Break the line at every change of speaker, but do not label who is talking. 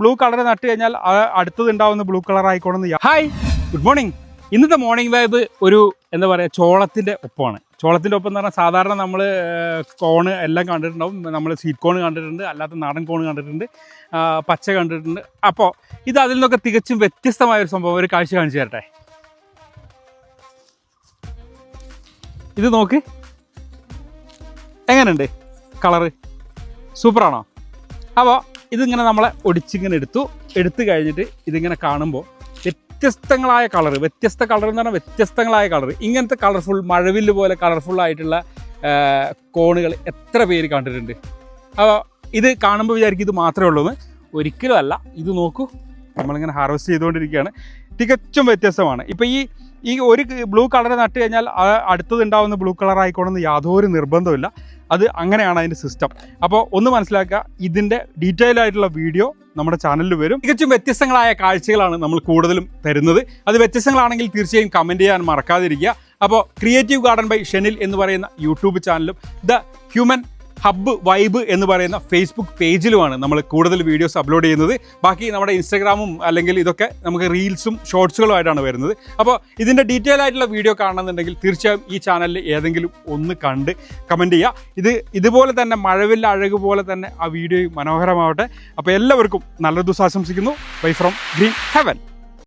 Blue colour നട്ട് കഴിഞ്ഞാൽ അടുത്തത് ഉണ്ടാവുന്ന ബ്ലൂ കളർ ആയിക്കോണെന്ന് ഹായ് ഗുഡ് മോർണിംഗ് ഇന്നത്തെ മോർണിംഗ് വൈബ് ഒരു എന്താ പറയുക ചോളത്തിന്റെ ഒപ്പമാണ്. ചോളത്തിന്റെ ഒപ്പം എന്ന് പറഞ്ഞാൽ സാധാരണ നമ്മൾ കോണ് എല്ലാം കണ്ടിട്ടുണ്ടാവും. നമ്മൾ സ്വീറ്റ് കോൺ കണ്ടിട്ടുണ്ട് അല്ലാത്ത നാടൻ കോൺ കണ്ടിട്ടുണ്ട് പച്ച കണ്ടിട്ടുണ്ട്. അപ്പോൾ ഇത് അതിൽ നിന്നൊക്കെ തികച്ചും വ്യത്യസ്തമായ ഒരു സംഭവം ഒരു കാഴ്ച കാണിച്ചു തരട്ടെ. ഇത് നോക്ക്. എങ്ങനെയുണ്ട്? കളറ് സൂപ്പറാണോ അപ്പോൾ ഇതിങ്ങനെ നമ്മളെ ഒടിച്ചിങ്ങനെ എടുത്തു. എടുത്തു കഴിഞ്ഞിട്ട് ഇതിങ്ങനെ കാണുമ്പോൾ വ്യത്യസ്തങ്ങളായ കളർ വ്യത്യസ്ത കളർ എന്ന് പറഞ്ഞാൽ വ്യത്യസ്തങ്ങളായ കളർ ഇങ്ങനത്തെ കളർഫുൾ മഴവില്ല് പോലെ കളർഫുൾ ആയിട്ടുള്ള കോണുകൾ എത്ര പേര് കണ്ടിട്ടുണ്ട്? അപ്പോൾ ഇത് കാണുമ്പോൾ വിചാരിക്കും ഇത് മാത്രമേ ഉള്ളൂ എന്ന്. ഒരിക്കലും അല്ല. ഇത് നോക്കൂ. നമ്മളിങ്ങനെ ഹാർവെസ്റ്റ് ചെയ്തുകൊണ്ടിരിക്കുകയാണ്. തികച്ചും വ്യത്യസ്തമാണ്. ഇപ്പോൾ ഈ ഈ ഒരു ബ്ലൂ കളർ നട്ട് കഴിഞ്ഞാൽ അടുത്തത് ഉണ്ടാവുന്ന ബ്ലൂ കളർ ആയിക്കോണമെന്ന് യാതൊരു നിർബന്ധമില്ല അത് അങ്ങനെയാണ് അതിന്റെ സിസ്റ്റം അപ്പോൾ ഒന്ന് മനസ്സിലാക്കുക ഇതിന്റെ ഡീറ്റെയിൽ ആയിട്ടുള്ള വീഡിയോ നമ്മുടെ ചാനലിൽ വരും. തികച്ചും വ്യത്യസ്തങ്ങളായ കാഴ്ചകളാണ് നമ്മൾ കൂടുതലും തരുന്നത്. അത് വ്യത്യസ്തങ്ങളാണെങ്കിൽ തീർച്ചയായും കമന്റ് ചെയ്യാൻ മറക്കാതിരിക്കുക. അപ്പോൾ ക്രിയേറ്റീവ് ഗാർഡൻ ബൈ ഷെനിൽ എന്ന് പറയുന്ന യൂട്യൂബ് ചാനലും ദ ഹ്യൂമൻ ഹബ്ബ് വൈബ് എന്ന് പറയുന്ന ഫേസ്ബുക്ക് പേജിലുമാണ് നമ്മൾ കൂടുതൽ വീഡിയോസ് അപ്ലോഡ് ചെയ്യുന്നത്. ബാക്കി നമ്മുടെ ഇൻസ്റ്റാഗ്രാമും അല്ലെങ്കിൽ ഇതൊക്കെ നമുക്ക് റീൽസും ഷോർട്സുകളുമായിട്ടാണ് വരുന്നത്. അപ്പോൾ ഇതിന്റെ ഡീറ്റെയിൽ ആയിട്ടുള്ള വീഡിയോ കാണണമെന്നുണ്ടെങ്കിൽ തീർച്ചയായും ഈ ചാനലിൽ ഏതെങ്കിലും ഒന്ന് കണ്ട് കമന്റ് ചെയ്യുക. ഇത് ഇതുപോലെ തന്നെ മഴവില്ല അഴക് പോലെ തന്നെ ആ വീഡിയോ മനോഹരമാവട്ടെ. അപ്പോൾ എല്ലാവർക്കും നല്ല ദിവസം ആശംസിക്കുന്നു. Bye from green heaven